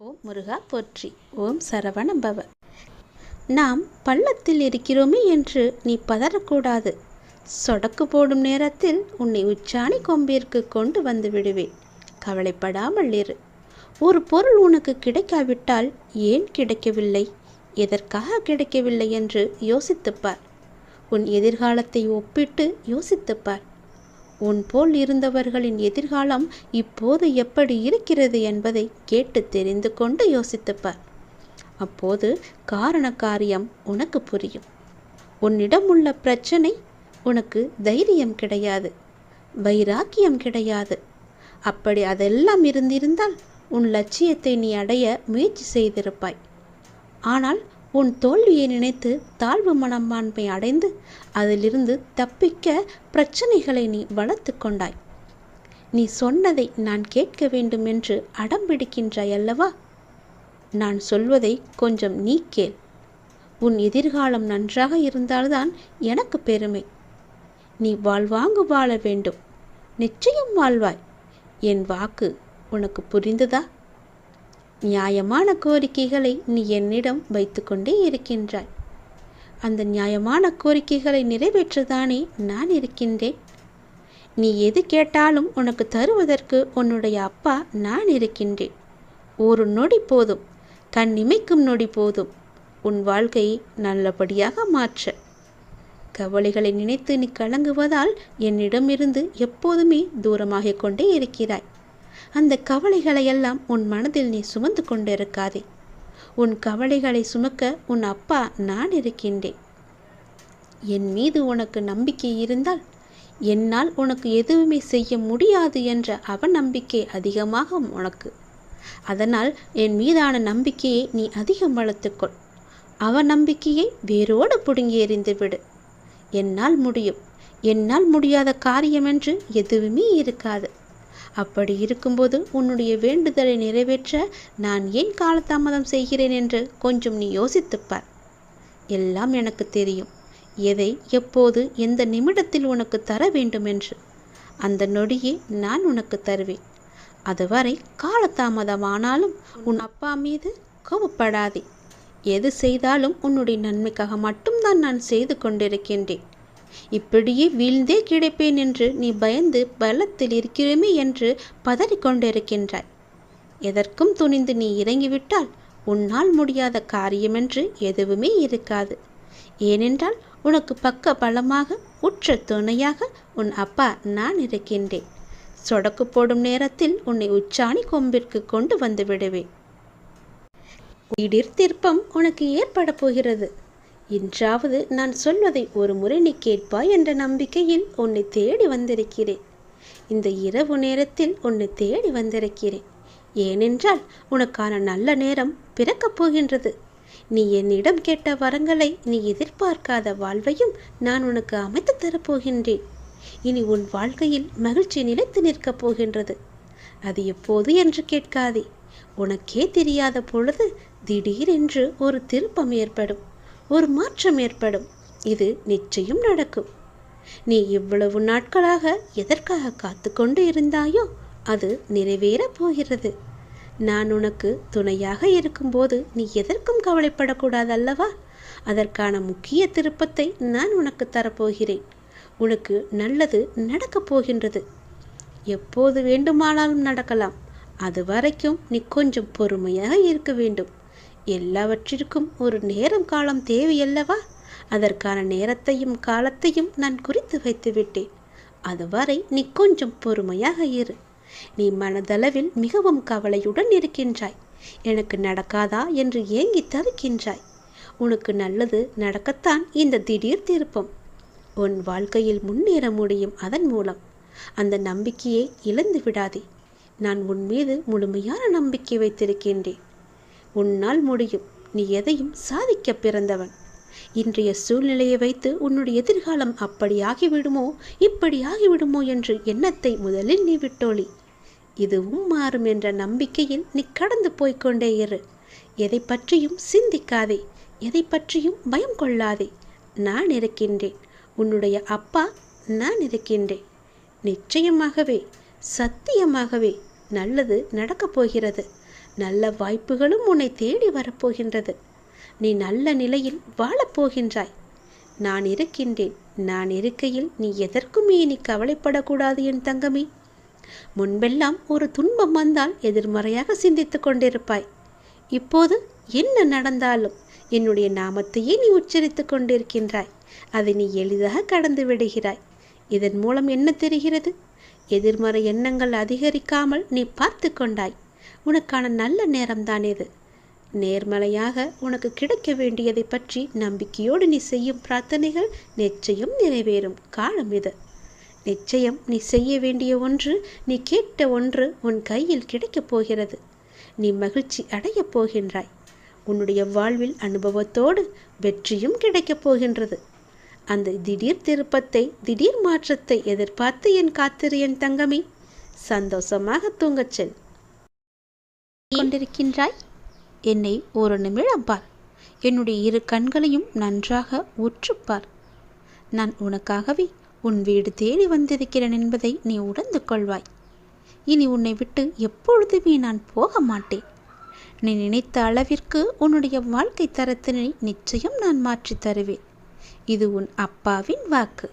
ஓம் முருகா போற்றி. ஓம் சரவண பவ நாம் பள்ளத்தில் இருக்கிறோமே என்று நீ பதறக்கூடாது. சொடக்கு போடும் நேரத்தில் உன்னை உச்சாணி கொம்பிற்கு கொண்டு வந்து விடுவேன். கவலைப்படாமல் இரு. ஒரு பொருள் உனக்கு கிடைக்காவிட்டால் ஏன் கிடைக்கவில்லை? எதற்காக கிடைக்கவில்லை என்று யோசித்துப்பார். உன் எதிர்காலத்தை ஒப்பிட்டு யோசித்துப்பார். உன் போல் இருந்தவர்களின் எதிர்காலம் இப்போது எப்படி இருக்கிறது என்பதை கேட்டு தெரிந்து கொண்டு யோசித்துப்பார். அப்போது காரண காரியம் உனக்கு புரியும். உன்னிடம் உள்ள பிரச்சனை உனக்கு தைரியம் கிடையாது. வைராக்கியம் கிடையாது. அப்படி அதெல்லாம் இருந்திருந்தால் உன் லட்சியத்தை நீ அடைய முயற்சி செய்திருப்பாய். ஆனால் உன் தோல்வியை நினைத்து தாழ்வு மனப்பான்மை அடைந்து அதிலிருந்து தப்பிக்க பிரச்சனைகளை நீ வளர்த்து கொண்டாய். நீ சொன்னதை நான் கேட்க வேண்டும் என்று அடம்பிடிக்கின்றாய் அல்லவா? நான் சொல்வதை கொஞ்சம் நீ கேள். உன் எதிர்காலம் நன்றாக இருந்தால்தான் எனக்கு பெருமை. நீ வாழ்வாங்கு வாழ வேண்டும். நிச்சயம் வாழ்வாய். என் வாக்கு உனக்கு புரிந்ததா? நியாயமான கோரிக்கைகளை நீ என்னிடம் வைத்துக்கொண்டே இருக்கின்றாய். அந்த நியாயமான கோரிக்கைகளை நிறைவேற்றதானே நான் இருக்கின்றேன். நீ எது கேட்டாலும் உனக்கு தருவதற்கு உன்னுடைய அப்பா நான் இருக்கின்றேன். ஒரு நொடி போதும் கண் இமைக்கும் நொடி போதும் உன் வாழ்க்கையை நல்லபடியாக மாற்ற. கவலைகளை நினைத்து நீ கலங்குவதால் என்னிடமிருந்து எப்போதுமே தூரமாகிக் கொண்டே இருக்கிறாய். அந்த கவலைகளையெல்லாம் உன் மனதில் நீ சுமந்து கொண்டிருக்காதே. உன் கவலைகளை சுமக்க உன் அப்பா நான் இருக்கின்றேன். என் மீது உனக்கு நம்பிக்கை இருந்தால் என்னால் உனக்கு எதுவுமே செய்ய முடியாது என்ற அவநம்பிக்கை அதிகமாக உனக்கு. அதனால் என் மீதான நம்பிக்கையை நீ அதிகம் வளர்த்துக்கொள். அவநம்பிக்கையை வேரோடு பிடுங்கி எறிந்து விடு. என்னால் முடியும். என்னால் முடியாத காரியம் என்று எதுவுமே இருக்காது. அப்படி இருக்கும்போது உன்னுடைய வேண்டுதலை நிறைவேற்ற நான் ஏன் காலதாமதம் செய்கிறேன் என்று கொஞ்சம் நீ யோசித்துப்பார். எல்லாம் எனக்கு தெரியும். எதை எப்போது எந்த நிமிடத்தில் உனக்கு தர வேண்டும் என்று. அந்த நொடியே நான் உனக்கு தருவேன். அதுவரை காலதாமதமானாலும் உன் அப்பா மீது கோபப்படாதே. எது செய்தாலும் உன்னுடைய நன்மைக்காக மட்டும்தான் நான் செய்து கொண்டிருக்கின்றேன். இப்படியே வீழ்ந்தே கிடைப்பேன் என்று நீ பயந்து பலத்தில் இருக்கிறோமே என்று பதறிக்கொண்டிருக்கின்றாய். எதற்கும் துணிந்து நீ இறங்கிவிட்டால் உன்னால் முடியாத காரியமென்று எதுவுமே இருக்காது. ஏனென்றால் உனக்கு பக்க பலமாக உற்ற துணையாக உன் அப்பா நான் இருக்கின்றேன். சொடக்கு போடும் நேரத்தில் உன்னை உச்சாணி கொம்பிற்கு கொண்டு வந்து விடுவேன். திடீர் திருப்பம் உனக்கு ஏற்பட போகிறது. இன்றாவது நான் சொல்வதை ஒரு முறை நீ கேட்பாய் என்ற நம்பிக்கையில் உன்னை தேடி வந்திருக்கிறேன். இந்த இரவு நேரத்தில் உன்னை தேடி வந்திருக்கிறேன். ஏனென்றால் உனக்கான நல்ல நேரம் பிறக்கப் போகின்றது. நீ என்னிடம் கேட்ட வரங்களை நீ எதிர்பார்க்காத வாழ்வையும் நான் உனக்கு அமைத்து தரப்போகின்றேன். இனி உன் வாழ்க்கையில் மகிழ்ச்சி நிலைத்து நிற்கப் போகின்றது. அது எப்போது என்று கேட்காதே. உனக்கே தெரியாத பொழுது திடீரென்று ஒரு திருப்பம் ஏற்படும். ஒரு மாற்றம் ஏற்படும். இது நிச்சயம் நடக்கும். நீ இவ்வளவு நாட்களாக எதற்காக காத்து கொண்டு இருந்தாயோ அது நிறைவேறப் போகிறது. நான் உனக்கு துணையாக இருக்கும்போது நீ எதற்கும் கவலைப்படக்கூடாது அல்லவா? அதற்கான முக்கிய திருப்பத்தை நான் உனக்கு தரப்போகிறேன். உனக்கு நல்லது நடக்கப் போகின்றது. எப்போது வேண்டுமானாலும் நடக்கலாம். அது வரைக்கும் நீ கொஞ்சம் பொறுமையாக இருக்க வேண்டும். எல்லாவற்றிற்கும் ஒரு நேரம் காலம் தேவையல்லவா? அதற்கான நேரத்தையும் காலத்தையும் நான் குறித்து வைத்து விட்டேன் அதுவரை நீ கொஞ்சம் பொறுமையாக இரு. நீ மனதளவில் மிகவும் கவலையுடன் இருக்கின்றாய். எனக்கு நடக்காதா என்று ஏங்கி தவிக்கின்றாய். உனக்கு நல்லது நடக்கத்தான் இந்த திடீர் திருப்பம். உன் வாழ்க்கையில் முன்னேற முடியும் அதன் மூலம். அந்த நம்பிக்கையை இழந்து விடாதே நான் உன் மீது முழுமையான நம்பிக்கை வைத்திருக்கின்றேன். உன்னால் முடியும். நீ எதையும் சாதிக்க பிறந்தவன். இன்றைய சூழ்நிலையை வைத்து உன்னுடைய எதிர்காலம் அப்படியாகிவிடுமோ? இப்படியாகிவிடுமோ என்று எண்ணத்தை முதலில் நீ விட்டோழி. இதுவும் மாறும் என்ற நம்பிக்கையில் நீ கடந்து போய்க்கொண்டே இரு. எதை பற்றியும் சிந்திக்காதே. எதை பற்றியும் பயம் கொள்ளாதே. நான் இருக்கின்றேன். உன்னுடைய அப்பா நான் இருக்கின்றேன். நிச்சயமாகவே சத்தியமாகவே நல்லது நடக்கப் போகிறது. நல்ல வாய்ப்புகளும் உன்னை தேடி வரப்போகின்றது. நீ நல்ல நிலையில் வாழப்போகின்றாய். நான் இருக்கின்றேன். நான் இருக்கையில் நீ எதற்குமே நீ கவலைப்படக்கூடாது என் தங்கமே. முன்பெல்லாம் ஒரு துன்பம் வந்தால் எதிர்மறையாக சிந்தித்து கொண்டிருப்பாய். இப்போது என்ன நடந்தாலும் என்னுடைய நாமத்தையே நீ உச்சரித்துக் கொண்டிருக்கின்றாய். அதை நீ எளிதாக கடந்து விடுகிறாய். இதன் மூலம் என்ன தெரிகிறது? எதிர்மறை எண்ணங்கள் அதிகரிக்காமல் நீ பார்த்து கொண்டாய். உனக்கான நல்ல நேரம்தான் இது? நேர்மலையாக உனக்கு கிடைக்க வேண்டியதை பற்றி நம்பிக்கையோடு நீ செய்யும் பிரார்த்தனைகள் நிச்சயம் நிறைவேறும். காலம் இது. நிச்சயம் நீ செய்ய வேண்டிய ஒன்று நீ கேட்ட ஒன்று உன் கையில் கிடைக்கப் போகிறது. நீ மகிழ்ச்சி அடையப் போகின்றாய். உன்னுடைய வாழ்வில் அனுபவத்தோடு வெற்றியும் கிடைக்கப் போகின்றது. அந்த திடீர் திருப்பத்தை திடீர் மாற்றத்தை எதிர்பார்த்து என் காத்திரு என் தங்கமே. சந்தோஷமாக தூங்கச் செல். கொண்டிருக்கின்றாய்? என்னை ஒரு நிமிடம் பார் என்னுடைய இரு கண்களையும் நன்றாக உற்றுப்பார் நான் உனக்காகவே உன் வீடு தேடி வந்திருக்கிறேன் என்பதை நீ உணர்ந்து கொள்வாய். இனி உன்னை விட்டு எப்பொழுதுமே நான் போக மாட்டேன். நீ நினைத்த அளவிற்கு உன்னுடைய வாழ்க்கை தரத்தினை நிச்சயம் நான் மாற்றித் தருவேன். இது உன் அப்பாவின் வாக்கு.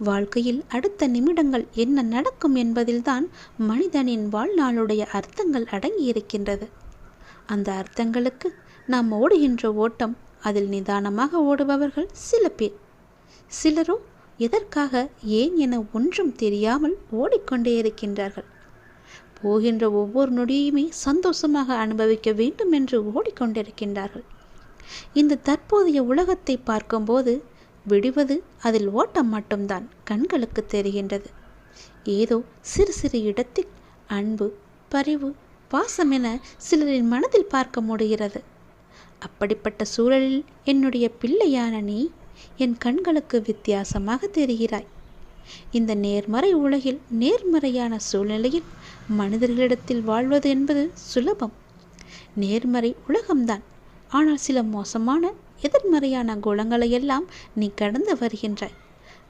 வாழ்க்கையில் அடுத்த நிமிடங்கள் என்ன நடக்கும் என்பதில்தான் மனிதனின் வாழ்நாளுடைய அர்த்தங்கள் அடங்கியிருக்கின்றது. அந்த அர்த்தங்களுக்கு நாம் ஓடுகின்ற ஓட்டம் அதில் நிதானமாக ஓடுபவர்கள் சில பேர். சிலரோ எதற்காக ஏன் என ஒன்றும் தெரியாமல் ஓடிக்கொண்டே இருக்கின்றார்கள். போகின்ற ஒவ்வொரு நொடியுமே சந்தோஷமாக அனுபவிக்க வேண்டும் என்று ஓடிக்கொண்டிருக்கின்றார்கள். இந்த தற்போதைய உலகத்தை பார்க்கும்போது விடுவது அதில் ஓட்டம் மட்டும்தான் கண்களுக்கு தெரிகின்றது. ஏதோ சிறு சிறு இடத்தில் அன்பு பரிவு பாசம் என சிலரின் மனதில் பார்க்க முடிகிறது. அப்படிப்பட்ட சூழலில் என்னுடைய பிள்ளையான நீ என் கண்களுக்கு வித்தியாசமாக தெரிகிறாய். இந்த நேர்மறை உலகில் நேர்மறையான சூழ்நிலையில் மனிதர்களிடத்தில் வாழ்வது என்பது சுலபம். நேர்மறை உலகம்தான். ஆனால் சில மோசமான எதிர்மறையான குணங்களையெல்லாம் நீ கடந்து வருகின்றாய்.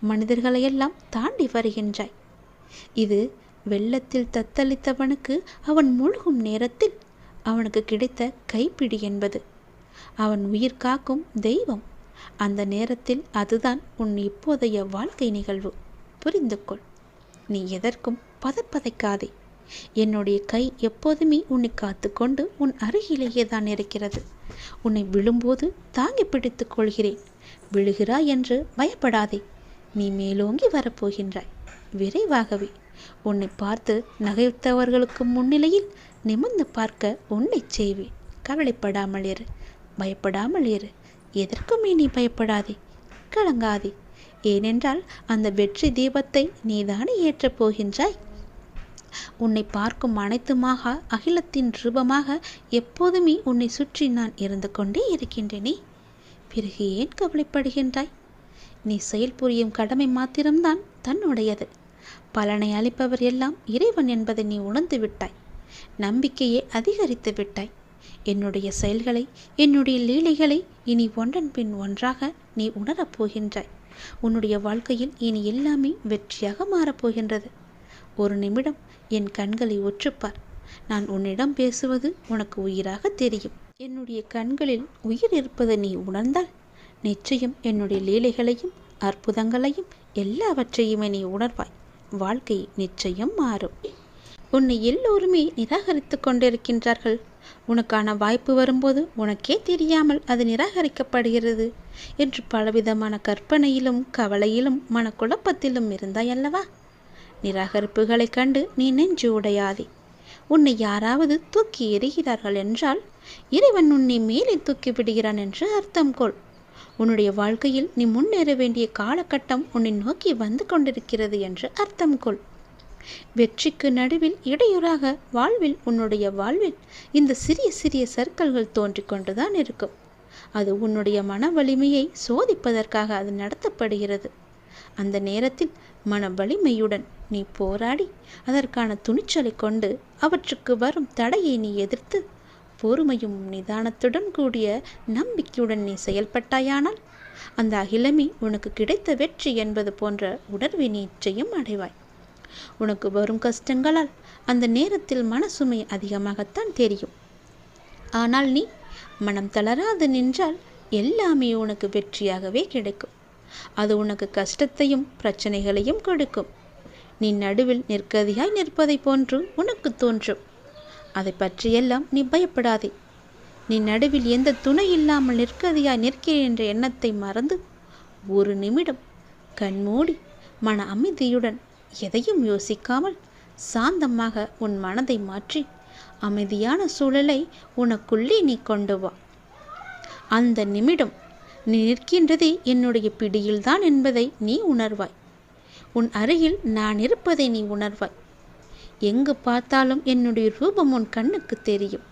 மனிதர்களையெல்லாம் தாண்டி வருகின்றாய். இது வெள்ளத்தில் தத்தளித்தவனுக்கு அவன் மூழ்கும் நேரத்தில் அவனுக்கு கிடைத்த கைப்பிடி என்பது. அவன் உயிர் காக்கும் தெய்வம். அந்த நேரத்தில் அதுதான் உன் இப்போதைய வாழ்க்கை நிகழ்வு. புரிந்து கொள் நீ எதற்கும் பதப்பதைக்காதே. என்னுடைய கை எப்போதுமே உன்னை காத்துக்கொண்டு உன் அருகிலேயே தான் இருக்கிறது. உன்னை விழும்போது தாங்கி பிடித்துக் கொள்கிறேன். விழுகிறாய் என்று பயப்படாதே. நீ மேலோங்கி வரப்போகின்றாய். விரைவாகவே. உன்னை பார்த்து நகைத்தவர்களுக்கு முன்னிலையில் நிமிர்ந்து பார்க்க உன்னை செய்வேன். கவலைப்படாமல் இரு. பயப்படாமல் இரு. எதற்குமே நீ பயப்படாதே. கலங்காதே. ஏனென்றால் அந்த வெற்றி தீபத்தை நீதானே ஏற்றப் போகின்றாய்? உன்னை பார்க்கும் அனைத்துமாக அகிலத்தின் ரூபமாக எப்போதுமே உன்னை சுற்றி நான் இருந்து கொண்டே இருக்கின்றேனே. பிறகு ஏன் கவலைப்படுகின்றாய்? நீ செயல் புரியும் கடமை மாத்திரம்தான் தன்னுடையது. பலனை அளிப்பவர் எல்லாம் இறைவன் என்பதை நீ உணர்ந்து விட்டாய். நம்பிக்கையை அதிகரித்து விட்டாய். என்னுடைய செயல்களை என்னுடைய லீலைகளை இனி ஒன்றன் பின் ஒன்றாக நீ உணரப் போகின்றாய். உன்னுடைய வாழ்க்கையில் இனி எல்லாமே வெற்றியாக மாறப்போகின்றது ஒரு நிமிடம் என் கண்களை ஒற்றுப்பார். நான் உன்னிடம் பேசுவது உனக்கு உயிராக தெரியும். என்னுடைய கண்களில் உயிர் இருப்பதை நீ உணர்ந்தால் நிச்சயம் என்னுடைய லீலைகளையும் அற்புதங்களையும் எல்லாவற்றையுமே நீ உணர்வாய். வாழ்க்கை நிச்சயம் மாறும். உன்னை எல்லோருமே நிராகரித்து கொண்டிருக்கின்றார்கள். உனக்கான வாய்ப்பு வரும்போது உனக்கே தெரியாமல் அது நிராகரிக்கப்படுகிறது என்று பலவிதமான கற்பனையிலும் கவலையிலும் மனக்குழப்பத்திலும் இருந்தாய் அல்லவா? நிராகரிப்புகளைக் கண்டு நீ நெஞ்சு உடையாதே. உன்னை யாராவது தூக்கி எறிகிறார்கள் என்றால் இறைவன் உன்னை மேலே தூக்கி விடுகிறான் என்று அர்த்தம் கொள். உன்னுடைய வாழ்க்கையில் நீ முன்னேற வேண்டிய காலகட்டம் உன்னை நோக்கி வந்து கொண்டிருக்கிறது என்று அர்த்தம் கொள். வெற்றிக்கு நடுவில் இடையூறாக வாழ்வில் உன்னுடைய வாழ்வில் இந்த சிறிய சிறிய சர்க்கல்கள் தோன்றிக் கொண்டுதான் இருக்கும். அது உன்னுடைய மன வலிமையை சோதிப்பதற்காக அது நடத்தப்படுகிறது. அந்த நேரத்தில் மன வலிமையுடன் நீ போராடி அதற்கான துணிச்சலை கொண்டு அவற்றுக்கு வரும் தடையை நீ எதிர்த்து பொறுமையும் நிதானத்துடன் கூடிய நம்பிக்கையுடன் நீ செயல்பட்டாயானால் அந்த அகிலமே உனக்கு கிடைத்த வெற்றி என்பது போன்ற உணர்வை நீ நிச்சயம் அடைவாய். உனக்கு வரும் கஷ்டங்களால் அந்த நேரத்தில் மனசுமை அதிகமாகத்தான் தெரியும். ஆனால் நீ மனம் தளராது நின்றால் எல்லாமே உனக்கு வெற்றியாகவே கிடைக்கும். அது உனக்கு கஷ்டத்தையும் பிரச்சனைகளையும் கொடுக்கும். நீ நடுவில் நிற்கதியாய் நிற்பதை போன்று உனக்கு தோன்றும். அதை பற்றியெல்லாம் நீ பயப்படாதே. நீ நடுவில் எந்த துணை இல்லாமல் நிற்கதியாய் நிற்கிறேன் என்ற எண்ணத்தை மறந்து ஒரு நிமிடம் கண்மூடி மன அமைதியுடன் எதையும் யோசிக்காமல் சாந்தமாக உன் மனதை மாற்றி அமைதியான சூழலை உனக்குள்ளே நீ கொண்டு வா. அந்த நிமிடம் நீ நிற்கின்றதே என்னுடைய பிடியில்தான் என்பதை நீ உணர்வாய். உன் அருகில் நான் இருப்பதை நீ உணர்வாய். எங்கு பார்த்தாலும் என்னுடைய ரூபம் உன் கண்ணுக்கு தெரியும்.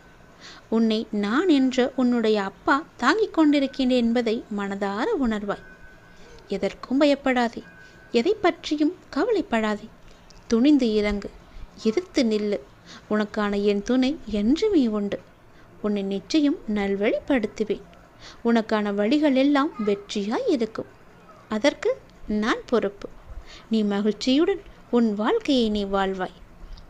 உன்னை நான் என்ற உன்னுடைய அப்பா தாங்கிக் கொண்டிருக்கின்றேன் என்பதை மனதார உணர்வாய். எதற்கும் பயப்படாதே. எதை பற்றியும் கவலைப்படாதே. துணிந்து இறங்கு. எதிர்த்து நில்லு. உனக்கான என் துணை என்றுமே உண்டு. உன்னை நிச்சயம் நல்வழிப்படுத்துவேன். உனக்கான வழிகள் எல்லாம் வெற்றியாய் இருக்கும். அதற்கு நான் பொறுப்பு. நீ மகிழ்ச்சியுடன் உன் வாழ்க்கையை நீ வாழ்வாய்.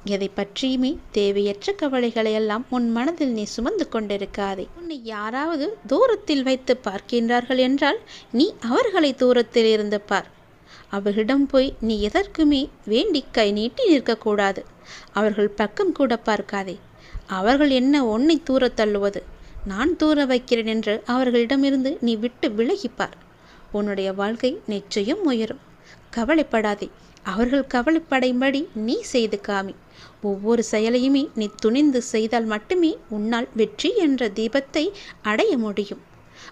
எதை பற்றியுமே தேவையற்ற கவலைகளை எல்லாம் உன் மனதில் நீ சுமந்து கொண்டிருக்காதே. உன்னை யாராவது தூரத்தில் வைத்து பார்க்கின்றார்கள் என்றால் நீ அவர்களை தூரத்தில் இருந்து பார். அவர்களிடம் போய் நீ எதற்குமே வேண்டி கை நீட்டி நிற்கக்கூடாது. அவர்கள் பக்கம் கூட பார்க்காதே. அவர்கள் என்ன உன்னை தூர தள்ளுவது? நான் தூர வைக்கிறேன் என்று அவர்களிடமிருந்து நீ விட்டு விலகிப்பார். உன்னுடைய வாழ்க்கை நிச்சயம் உயரும். கவலைப்படாதே. அவர்கள் கவலைப்படையும்படி நீ செய்து காமி. ஒவ்வொரு செயலையுமே நீ துணிந்து செய்தால் மட்டுமே உன்னால் வெற்றி என்ற தீபத்தை அடைய முடியும்.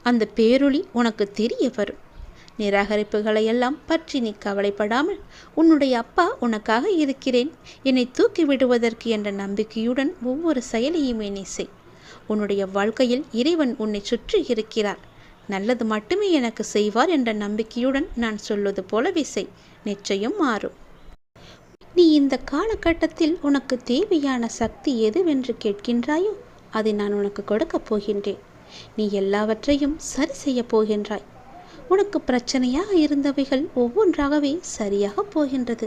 அந்த பேரொளி உனக்கு தெரிய வரும். நிராகரிப்புகளை எல்லாம் பற்றி நீ கவலைப்படாமல் உன்னுடைய அப்பா உனக்காக இருக்கிறேன். என்னை தூக்கி விடுவதற்கு என்ற நம்பிக்கையுடன் ஒவ்வொரு செயலையுமே நீ செய். உன்னுடைய வாழ்க்கையில் இறைவன் உன்னை சுற்றி இருக்கிறார். நல்லது மட்டுமே எனக்கு செய்வார் என்ற நம்பிக்கையுடன் நான் சொல்வது போலவே செய் நிச்சயம் மாறும். நீ இந்த காலகட்டத்தில் உனக்கு தேவையான சக்தி எதுவென்று கேட்கின்றாயோ அதை நான் உனக்கு கொடுக்கப் போகின்றேன். நீ எல்லாவற்றையும் சரி செய்யப் போகின்றாய். உனக்கு பிரச்சனையாக இருந்தவைகள் ஒவ்வொன்றாகவே சரியாக போகின்றது.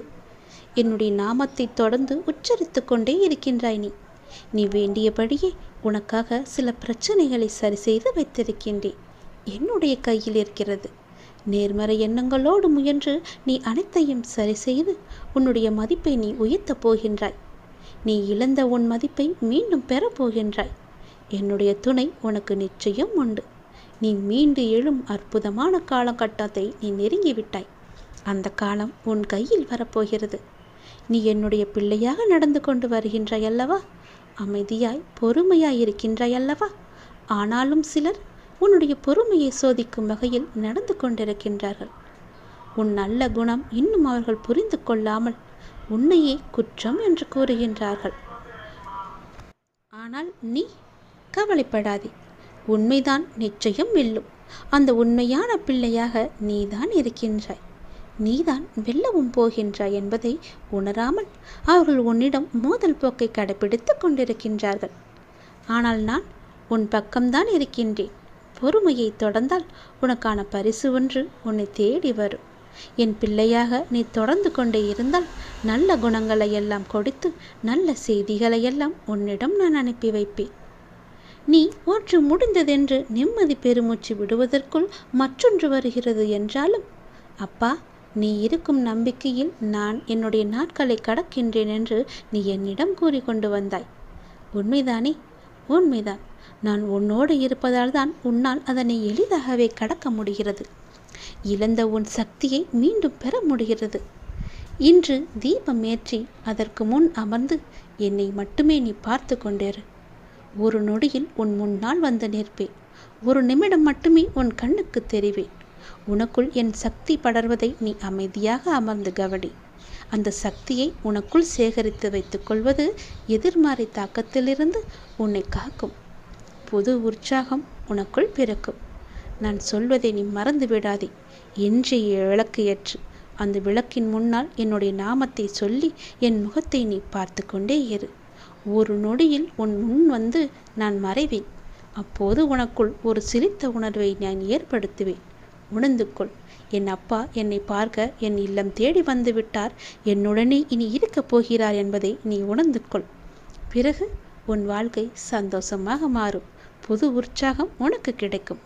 என்னுடைய நாமத்தை தொடர்ந்து உச்சரித்து கொண்டே இருக்கின்றாய் நீ. நீ வேண்டியபடியே உனக்காக சில பிரச்சனைகளை சரி செய்து வைத்திருக்கின்றேன். என்னுடைய கையில் இருக்கிறது. நேர்மறை எண்ணங்களோடு முயன்று நீ அனைத்தையும் சரி செய்து உன்னுடைய மதிப்பை நீ உயர்த்தப் போகின்றாய். நீ இழந்த உன் மதிப்பை மீண்டும் பெறப் போகின்றாய். என்னுடைய துணை உனக்கு நிச்சயம் உண்டு. நீ மீண்டு எழும் அற்புதமான காலகட்டத்தை நீ நெருங்கிவிட்டாய். அந்த காலம் உன் கையில் வரப்போகிறது. நீ என்னுடைய பிள்ளையாக நடந்து கொண்டு வருகின்றாய் அல்லவா? அமைதியாய் பொறுமையாய் இருக்கின்றாய் அல்லவா ஆனாலும் சிலர் உன்னுடைய பொறுமையை சோதிக்கும் வகையில் நடந்து கொண்டிருக்கின்றார்கள். உன் நல்ல குணம் இன்னும் அவர்கள் புரிந்து கொள்ளாமல் உன்னையே குற்றம் என்று கூறுகின்றார்கள். ஆனால் நீ கவலைப்படாதே. உண்மைதான் நிச்சயம் வெல்லும். அந்த உண்மையான பிள்ளையாக நீதான் இருக்கின்றாய். நீதான் வெல்லவும் போகின்றாய் என்பதை உணராமல் அவர்கள் உன்னிடம் மோதல் போக்கை கடைபிடித்து கொண்டிருக்கின்றார்கள். ஆனால் நான் உன் பக்கம்தான் இருக்கின்றேன். பொறுமையை தொடர்ந்தால் உனக்கான பரிசு ஒன்று உன்னை தேடி வரும். என் பிள்ளையாக நீ தொடர்ந்து கொண்டே இருந்தால் நல்ல குணங்களை எல்லாம் கொடுத்து நல்ல செய்திகளை எல்லாம் உன்னிடம் நான் அனுப்பி வைப்பேன். நீ ஒன்று முடிந்ததென்று நிம்மதி பெருமூச்சு விடுவதற்குள் மற்றொன்று வருகிறது என்றாலும் அப்பா நீ இருக்கும் நம்பிக்கையில் நான் என்னுடைய நாட்களை கடக்கின்றேன் என்று நீ என்னிடம் கூறிக்கொண்டு வந்தாய். உண்மைதானே? உண்மைதான். நான் உன்னோடு இருப்பதால் தான் உன்னால் அதனை எளிதாகவே கடக்க முடிகிறது. இழந்த உன் சக்தியை மீண்டும் பெற முடிகிறது. இன்று தீபம் ஏற்றி அதற்கு முன் அமர்ந்து என்னை மட்டுமே நீ பார்த்து கொண்டேரு ஒரு நொடியில் உன் முன்னால் வந்து நிற்பேன். ஒரு நிமிடம் மட்டுமே உன் கண்ணுக்கு தெரிவேன். உனக்குள் என் சக்தி படர்வதை நீ அமைதியாக அமர்ந்து கவனி. அந்த சக்தியை உனக்குள் சேகரித்து வைத்துக் கொள்வது தாக்கத்திலிருந்து உன்னை காக்கும். புது உற்சாகம் உனக்குள் பிறக்கும். நான் சொல்வதை நீ மறந்து விடாதே இன்றைய விளக்கு ஏற்று. அந்த விளக்கின் முன்னால் என்னுடைய நாமத்தை சொல்லி என் முகத்தை நீ பார்த்து கொண்டே இரு. ஒரு நொடியில் உன் முன் வந்து நான் மறைவேன். அப்போது உனக்குள் ஒரு சிரித்த உணர்வை நான் ஏற்படுத்துவேன். உணர்ந்து கொள் என் அப்பா என்னை பார்க்க என் இல்லம் தேடி வந்து விட்டார். என்னுடனே இனி இருக்கப் போகிறார் என்பதை நீ உணர்ந்து கொள் பிறகு உன் வாழ்க்கை சந்தோஷமாக மாறும். புது உற்சாகம் உனக்கு கிடைக்கும்.